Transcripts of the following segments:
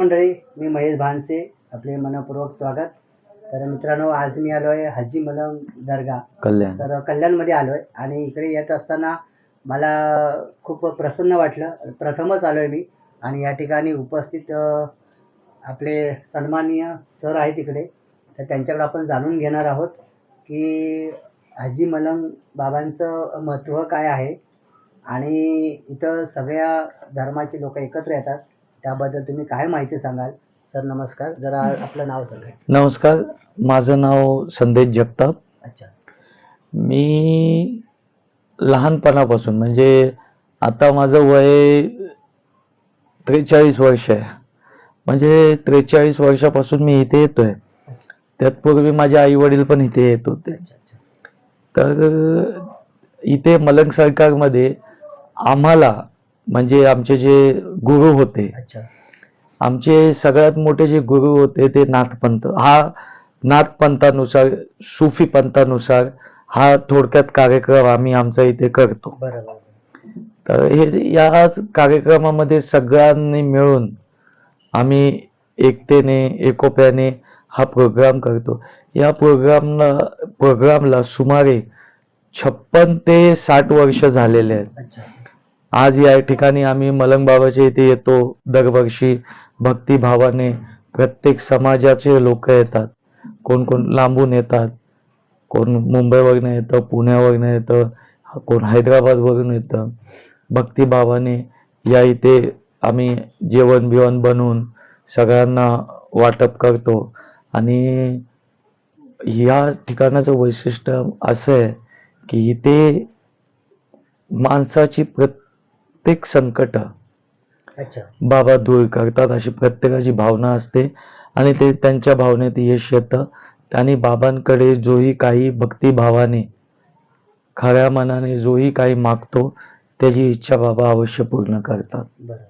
मंडळी मी महेश भानसे आपले मनपूर्वक स्वागत. तर मित्रांनो आज मी आलो आहे हाजी मलंग दर्गा. कल्याण. तर कल्याणमध्ये आलो आहे आणि इकडे येत असताना मला खूप प्रसन्न वाटलं. प्रथमच आलो आहे मी आणि या ठिकाणी उपस्थित आपले सन्माननीय सर आहेत इकडे. तर त्यांच्याकडे आपण जाणून घेणार आहोत की हाजी मलंग बाबांचं महत्त्व काय आहे आणि इथं सगळ्या धर्माचे लोक एकत्र येतात. त्याबद्दल तुम्ही काय माहिती सांगाल? सर नमस्कार. जरा आपलं नाव सांगा. नमस्कार. माझं नाव संदेश जगताप. अच्छा. मी लहानपणापासून म्हणजे आता माझं वय त्रेचाळीस वर्ष आहे. म्हणजे त्रेचाळीस वर्षापासून मी इथे येतोय. अच्छा. त्यात पूर्वी माझे आई वडील पण इथे येत होते. तर इथे मलंग सरकारमध्ये आम्हाला म्हणजे आमचे जे गुरु होते अच्छा. आमचे सगळ्यात मोठे जे गुरु होते ते नाथपंथ हा नाथपंथानुसार सुफी पंथानुसार हा थोडक्यात कार्यक्रम आम्ही आमचा इथे करतो. तर हे या कार्यक्रमामध्ये सगळ्यांनी मिळून आम्ही एकतेने एकोप्याने हा प्रोग्राम करतो. या प्रोग्रामला प्रोग्रामला सुमारे छप्पन ते साठ वर्ष झालेले आहेत. अच्छा. आज या ठिकाणी आम्ही मलंग बाबाच्या इथे येतो. दरवर्षी भक्तिभावाने प्रत्येक समाजाचे लोक येतात. कोण कोण लांबून येतात. कोण मुंबईवरनं येतं पुण्यावरनं येतं कोण हैदराबादवरून येतं. भक्तिभावाने या इथे आम्ही जेवण बिवण बनवून सगळ्यांना वाटप करतो. आणि या ठिकाणाचं वैशिष्ट्य असं आहे की इथे माणसाची प्रत्येक संकट अच्छा. बाबा दूर करतात अशी प्रत्येकाची भावना असते. आणि ते त्यांच्या भावनेत यश येतं. आणि बाबांकडे जोही काही भक्तिभावाने खऱ्या मनाने जोही काही मागतो त्याची इच्छा बाबा अवश्य पूर्ण करतात. बरोबर.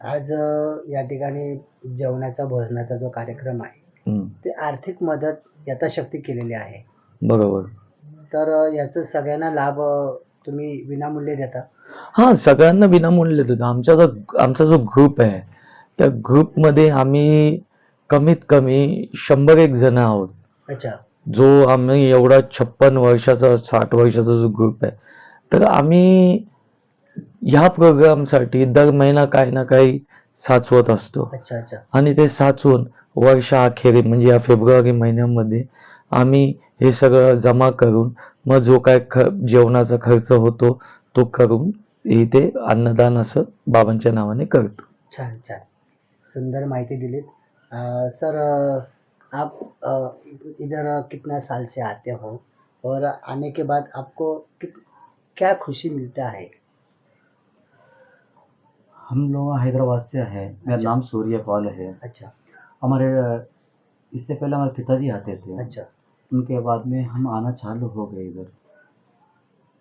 आज या ठिकाणी जेवणाचा भोजनाचा जो कार्यक्रम आहे ते आर्थिक मदत यथाशक्ती केलेली आहे. बरोबर. तर याचं सगळ्यांना लाभ तुम्ही विनामूल्य देता. हा सगळ्यांना विनामूल्य देतो. आमचा जो आमचा जो ग्रुप आहे त्या ग्रुपमध्ये आम्ही कमीत कमी शंभर एक जण आहोत. अच्छा. जो आम्ही एवढा छप्पन वर्षाचा साठ वर्षाचा जो ग्रुप आहे तर आम्ही ह्या प्रोग्रामसाठी दर महिना काही ना काही साचवत असतो. अच्छा अच्छा. आणि ते साचवून वर्षाअखेरी म्हणजे या फेब्रुवारी महिन्यामध्ये आम्ही हे सगळं जमा करून मग जो काय ख जेवणाचा खर्च होतो तो करून इथे अन्नदान असं बाबांच्या नावाने करतो. छान छान. सुंदर माहिती दिलीत. अ, सर आप इधर कितना साल से आते हो? और आने के बाद आपको क्या खुशी मिलता है? हम लोग हैदराबाद से हैं। मेरा अच्छा। नाम सूर्य पाल है। अच्छा। हमारे इससे पहले हमारे पिताजी आते थे। अच्छा। उनके बाद में हम आना चालू हो गए इधर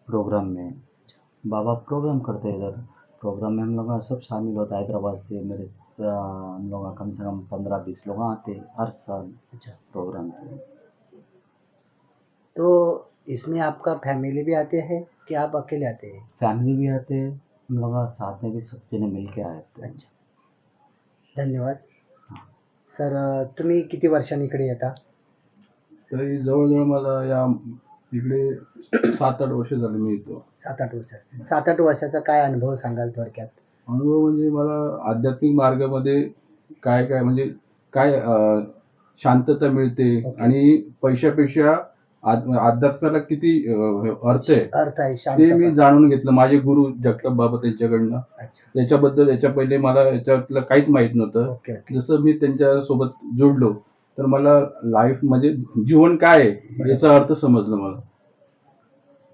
प्रोग्राम में। बाबा प्रोग्राम करते हैं इधर। प्रोग्राम में हम लोग सब शामिल होता है हैदराबाद से। मेरे हम लोग कम से कम पंद्रह बीस लोग आते हर साल अच्छा। प्रोग्राम पे। तो इसमें आपका फैमिली भी आते हैं कि आप अकेले आते हैं? फैमिली भी आते हैं हम लोग साथ में भी सब जने मिल के आए थे। अच्छा। धन्यवाद। सर अ, तुम्ही किती वर्षांनी इकडे येता? तरी जवळजवळ मला या इकडे सात आठ वर्ष झाले मी येतो सात आठ वर्ष. सात आठ वर्षाचा काय अनुभव सांगाल थोडक्यात? अनुभव म्हणजे मला आध्यात्मिक मार्गामध्ये काय काय म्हणजे काय शांतता मिळते. आणि पैशापेक्षा अध्यात्माला किती अर्थ आहे अर्थ आहे ते मी जाणून घेतलं. माझे गुरु जगताप बाबा त्यांच्याकडनं. त्याच्याबद्दल याच्या पहिले मला याच्यातलं काहीच माहीत नव्हतं. जसं मी त्यांच्यासोबत जोडलो तर मला लाईफ म्हणजे जीवन काय आहे याचा अर्थ समजलं मला.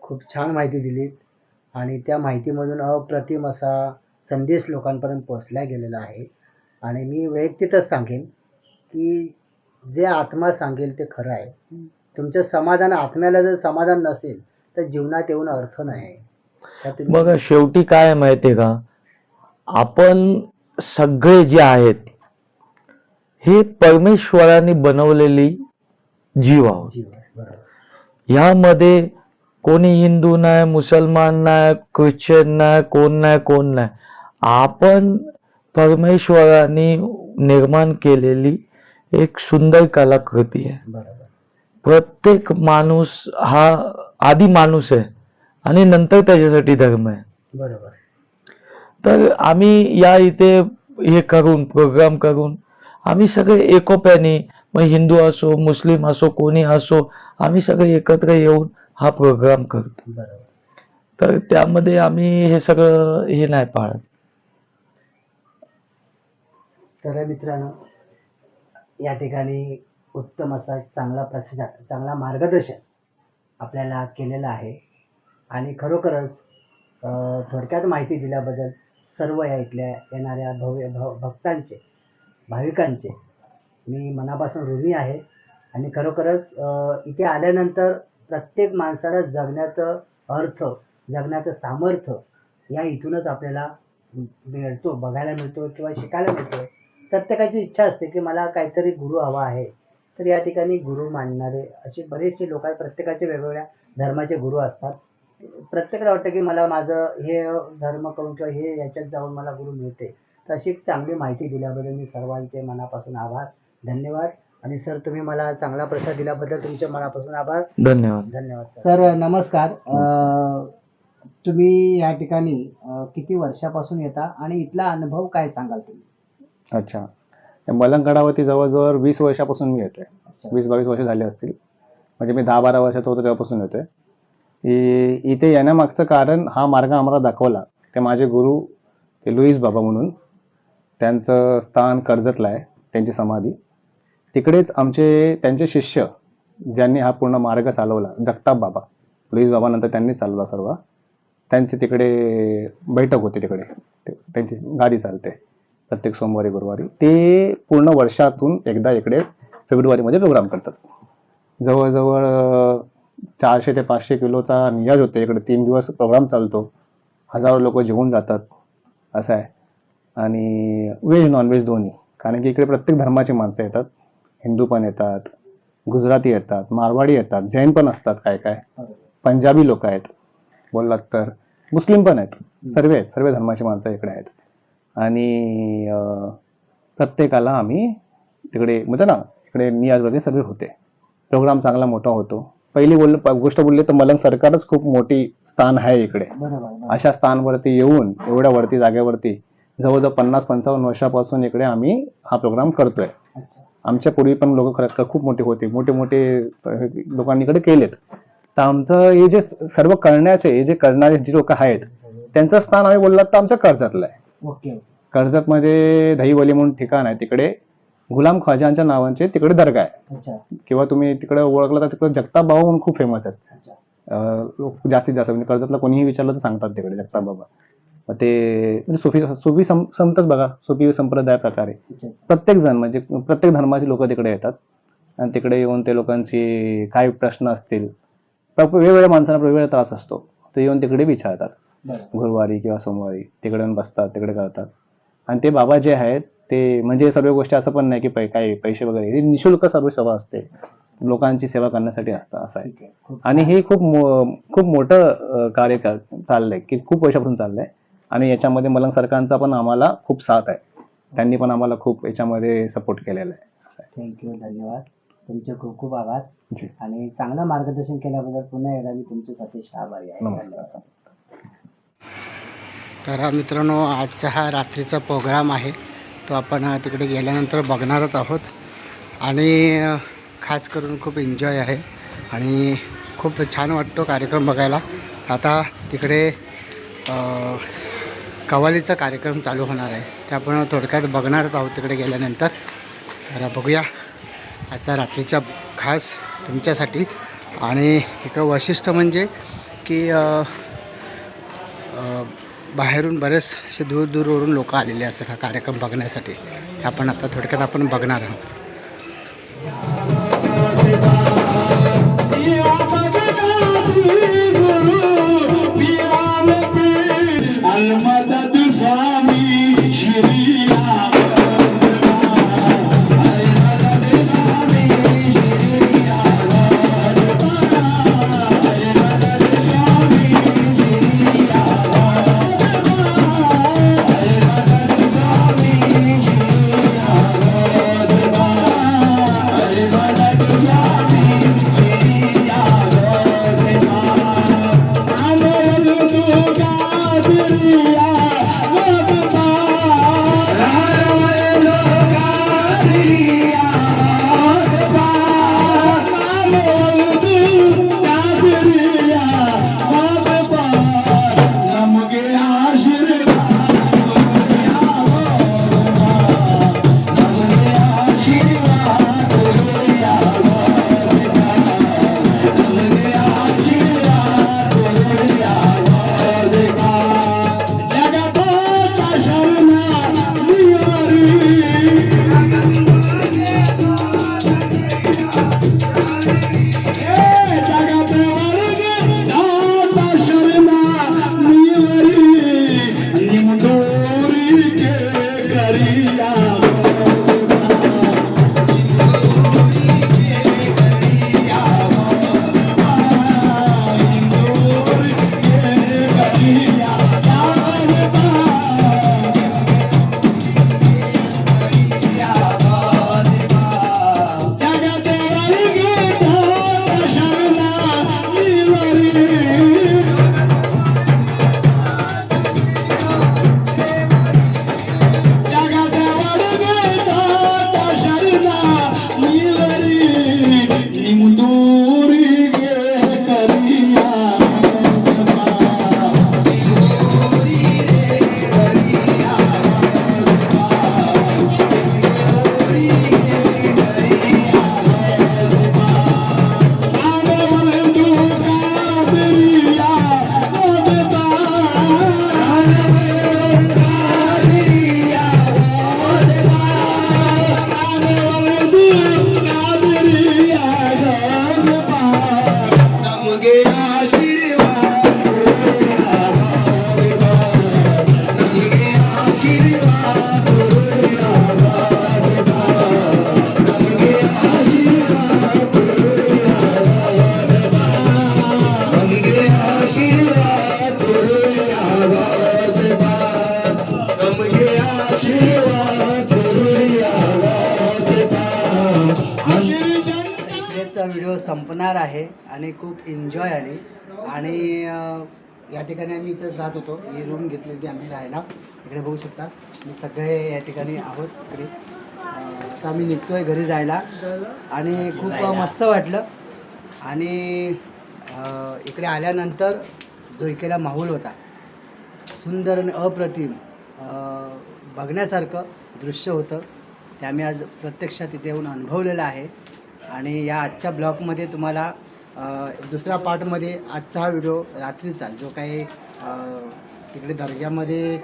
खूप छान माहिती दिलीत. आणि त्या माहितीमधून अप्रतिम असा संदेश लोकांपर्यंत पोहोचला गेलेला आहे. आणि मी वैयक्तिकच सांगेन की जे आत्मा सांगेल ते खरं आहे. तुमचं समाधान आत्म्याला जर समाधान नसेल तर जीवनात येऊन अर्थ नाही. बघा शेवटी काय आहे माहितीये का? आपण सगळे जे आहेत हे परमेश्वराने बनवलेली जीव आहोत. जीव आहे बरोबर. आपण परमेश्वराने निर्माण केलेली एक सुंदर कलाकृती आहे. प्रत्येक माणूस हा आधी माणूस आहे आणि नंतर त्याच्यासाठी धर्म आहे. बरोबर. तर आम्ही या इथे हे करून प्रोग्राम करून आम्ही सगळे एकोप्याने मग हिंदू असो मुस्लिम असो कोणी असो आम्ही सगळे एकत्र येऊन हा प्रोग्राम करतो. बरोबर तर त्यामध्ये आम्ही हे सगळं हे नाही पाळत. तर मित्रांनो या ठिकाणी उत्तम असा चांगला प्रतिसाद चांगला मार्गदर्शन आपल्याला केलेलं आहे. आणि खरोखरच थोडक्यात माहिती दिल्याबद्दल सर्व या इथल्या येणाऱ्या भव्य भव भक्तांचे भाविकांचे. मी मनापासून ऋणी आहे आणि खरोखरच इथे आल्यानंतर प्रत्येक माणसाला जगण्याचं अर्थ जगण्याचं सामर्थ्य या इथूनच आपल्याला मिळतो बघायला मिळतो किंवा शिकायला मिळतो. प्रत्येकाची इच्छा असते की मला काहीतरी गुरु हवा आहे. तर या ठिकाणी गुरु मानणारे असे बरेचसे लोक आहेत. प्रत्येकाचे वेगवेगळ्या धर्माचे गुरु असतात. प्रत्येकाला वाटतं की मला माझं हे धर्म करून किंवा हे याच्यात जाऊन मला गुरु मिळते. एक चांगली माहिती दिल्याबद्दल मी सर्वांचे मनापासून आभार धन्यवाद. आणि सर तुम्ही मला चांगला प्रसाद दिल्याबद्दल तुमचे मनापासून आभार. धन्यवाद. धन्यवाद सर. नमस्कार. अं, तुम्ही या ठिकाणी अं, किती वर्षापासून येता आणि इथला अनुभव काय सांगाल तुम्ही? अच्छा. या मलंगगडावरती जवळजवळ वीस वर्षापासून मी येतोय. अच्छा. वीस बावीस वर्ष झाली असतील. म्हणजे मी दहा बारा वर्षाचा होतो तेव्हापासून येतोय. इ- इथे येण्यामागचं कारण हा मार्ग आम्हाला दाखवला. ते माझे गुरु ते लुईस बाबा म्हणून. त्यांचं स्थान कर्जतला आहे त्यांची समाधी. तिकडेच आमचे त्यांचे शिष्य ज्यांनी हा पूर्ण मार्ग चालवला जगताप बाबा लुईस बाबानंतर त्यांनी चालवला सर्व. त्यांची तिकडे बैठक होते तिकडे. त्यांची गाडी चालते प्रत्येक सोमवारी गुरुवारी. ते पूर्ण वर्षातून एकदा इकडे फेब्रुवारीमध्ये प्रोग्राम करतात. जवळजवळ चारशे ते पाचशे किलोचा नियाज होते. इकडे तीन दिवस प्रोग्राम चालतो. हजारो लोक जेवून जातात. असं आहे. आणि व्हेज नॉनव्हेज दोन्ही. कारण की इकडे प्रत्येक धर्माची माणसं येतात. हिंदू पण येतात गुजराती येतात मारवाडी येतात जैन पण असतात काय काय. पंजाबी लोक आहेत. बोललात तर. मुस्लिम पण आहेत. सर्व आहेत. सर्व धर्माची माणसं इकडे आहेत. आणि प्रत्येकाला आम्ही तिकडे म्हणजे ना इकडे नियाजवरती सर्व होते. प्रोग्राम चांगला मोठा होतो. पहिली बोल गोष्ट बोलली तर मलंग सरकारच खूप मोठी स्थान आहे इकडे. अशा स्थानवरती येऊन एवढ्या वरती जागेवरती जवळजवळ पन्नास पंचावन्न वर्षापासून इकडे आम्ही हा प्रोग्राम करतोय. आमच्या पूर्वी पण लोक खरं खूप मोठे होते. मोठे मोठे स- लोकांनी इकडे केलेत. तर आमचं हे जे सर्व करण्याचे हे जे करणारे जे लोक आहेत त्यांचं स्थान आम्ही बोललात तर आमच्या कर्जतलं आहे. ओके कर्जतमध्ये दहीवली म्हणून ठिकाण आहे तिकडे. गुलाम ख्वाजांच्या नावांचे तिकडे दर्गा आहे. अच्छा. किंवा तुम्ही तिकडे ओळखलं तर तिकडे जगताप बाबा म्हणून खूप फेमस आहेत. जास्तीत जास्त म्हणजे कर्जतला कोणीही विचारलं तर सांगतात तिकडे जगताप बाबा मग ते म्हणजे सुफी सुफी सं संतच बघा सुफी संप्रदाय प्रकारे. प्रत्येक जण म्हणजे प्रत्येक धर्माचे लोक तिकडे येतात. आणि तिकडे येऊन ते लोकांची काय प्रश्न असतील वेगवेगळ्या माणसांना वेगवेगळा त्रास असतो. ते येऊन तिकडे विचारतात. गुरुवारी किंवा सोमवारी तिकडे येऊन बसतात तिकडे करतात. आणि ते बाबा जे आहेत ते म्हणजे सर्व गोष्टी असं पण नाही की काही पैसे वगैरे. हे निशुल्क सर्व सेवा असते. लोकांची सेवा करण्यासाठी असतं असं आहे. आणि हे खूप खूप मोठं कार्य कर- चाललंय की खूप वर्षापासून चाललंय. आणि याच्यामध्ये मलंग सरकारचा पण आम्हाला खूप साथ आहे. त्यांनी पण आम्हाला खूप याच्यामध्ये सपोर्ट केलेला आहे. असं आहे. थँक्यू धन्यवाद. तुमचे खूप खूप आभार. जी. आणि चांगलं मार्गदर्शन केल्याबद्दल पुन्हा एकदा मी तुमचे अतिशय आभारी आहे. नमस्कार. तर हा मित्रांनो आजचा हा रात्रीचा प्रोग्राम आहे. तो आपण अ, तिकडे गेल्यानंतर बघणारच आहोत. आणि अ, खास करून खूप एन्जॉय आहे. आणि खूप छान वाटतो कार्यक्रम बघायला. आता तिकडे अ, कवालीचा कार्यक्रम चालू होणार आहे. ते आपण थोडक्यात बघणारच आहोत तिकडे गेल्यानंतर. तर बघूया. आजचा रात्रीचा खास तुमच्यासाठी. आणि इकडं वैशिष्ट्य म्हणजे की बाहेरून बरेचसे दूर दूरवरून लोक आलेले असतात हा कार्यक्रम बघण्यासाठी. ते आपण आता थोडक्यात आपण बघणार आहोत. आणि या ठिकाणी आम्ही इथंच राहत होतो. ही रूम घेतली होती आम्ही राहायला. इकडे बघू शकता. मी सगळे या ठिकाणी आहोत इकडे. आता आम्ही निघतोय घरी जायला. आणि खूप मस्त वाटलं. आणि इकडे आल्यानंतर जो इकडला माहोल होता. सुंदर आणि अप्रतिम बघण्यासारखं दृश्य होतं. ते आम्ही आज प्रत्यक्षात तिथे येऊन अनुभवलेलं आहे. आणि या आजच्या ब्लॉगमध्ये तुम्हाला दुसऱ्या पार्टमध्ये आजचा हा व्हिडिओ रात्रीचा जो काही तिकडे दर्ग्यामध्ये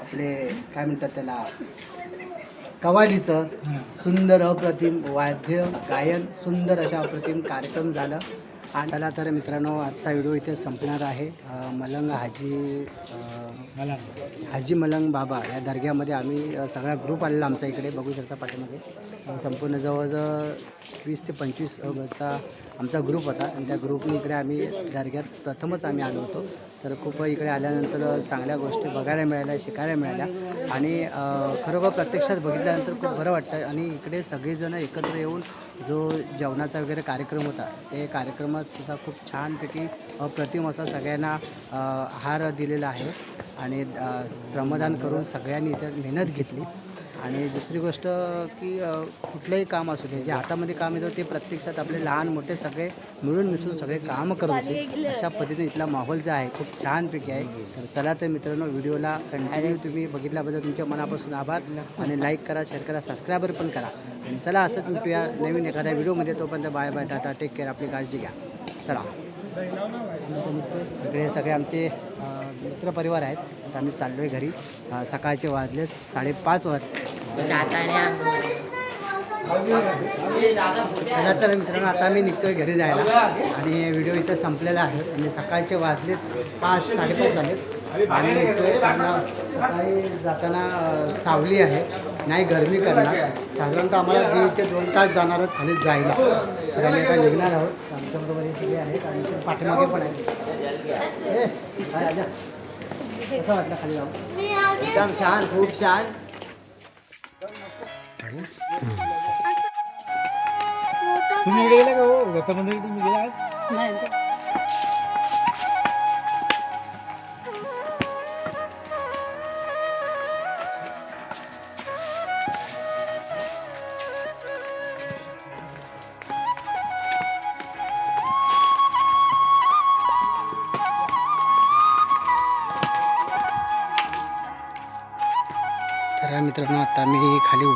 आपले काय म्हणतात त्याला कवालीचं सुंदर अप्रतिम वाद्य गायन सुंदर अशा अप्रतिम कार्यक्रम झालं. चला तर मित्रांनो आजचा व्हिडिओ इथे संपणार आहे. मलंग हाजी हाजी मलंग बाबा या दर्ग्यामध्ये आम्ही सगळा ग्रुप आलेला आमच्या इकडे बघू शकता पाठीमध्ये संपूर्ण जवळजवळ वीस ते पंचवीस गटचा आमचा ग्रुप होता. आणि त्या ग्रुपने इकडे आम्ही दर्ग्यात प्रथमच आम्ही आलो होतो. तर खूप इकडे आल्यानंतर चांगल्या गोष्टी बघायला मिळाल्या शिकायला मिळाल्या. आणि खरोखर प्रत्यक्षात बघितल्यानंतर खूप बरं वाटतं. आणि इकडे सगळेजणं एकत्र येऊन जो जेवणाचा वगैरे कार्यक्रम होता ते कार्यक्रमात सुद्धा खूप छानपैकी अप्रतिम असा सगळ्यांना आहार दिलेला आहे. आणि श्रमदान करून सगळ्यांनी इथे मेहनत घेतली. आणि दुसरी गोष्ट की कुठलंही काम असू दे जे हातामध्ये काम येतं ते प्रत्यक्षात आपले लहान मोठे सगळे मिळून मिसळून सगळे कामं करत होते अशा पद्धतीने इथला माहोल जो आहे खूप छानपैकी आहे. तर चला तर मित्रांनो व्हिडिओला कंटिन्यू तुम्ही बघितल्याबद्दल तुमच्या मनापासून आभार. आणि लाईक करा शेअर करा सबस्क्रायबर पण करा. आणि चला असंच भेटूया नवीन एखाद्या व्हिडिओमध्ये तोपर्यंत bye bye tata take care आपली काळजी घ्या. चला. इकडे सगळे आमचे मित्रपरिवार आहेत. तर आम्ही चाललो आहे घरी सकाळचे वाजले साडेपाच वाज चला तर मित्रांनो आता मी निघतोय घरी जायला. आणि व्हिडिओ इथं संपलेला आहे. आणि सकाळचे वाजलेत पाच साडेपाच झालेत आणि सकाळी जाताना सावली आहे. नाही गरमी करणार. साधारणतः आम्हाला दीड ते दोन तास जाणार आहोत खाली जायला. तर आम्ही आता निघणार आहोत. आमच्याबरोबर हे सगळे आहेत आणि ते पाठीमागे पण आहेत? कसं वाटलं खाली जाऊन? एकदम छान खूप छान. तुम्ही इकडे गेला का हो? दत्त मंदिर तुम्ही गेला आज?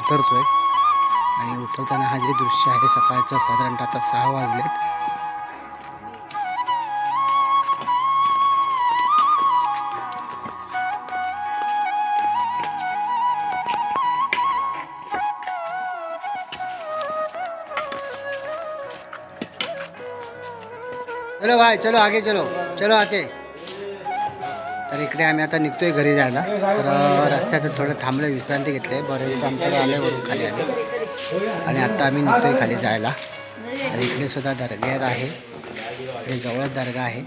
उतरतो आहे आणि उतरताना हा जे दृश्य आहे सकाळचं साधारणतः आता सहा वाजलेत. चलो भाई चलो आगे चलो. चलो आते. तर इकडे आम्ही आता निघतोय घरी जायला. तर रस्त्यात थोडं थांबलं विश्रांती घेतली. बरेच अंतर आले वरून खाली आले. आणि आता आम्ही निघतोय खाली जायला. आणि इकडे सुद्धा दर्ग्यात आहे. इकडे जवळच दर्गा आहे.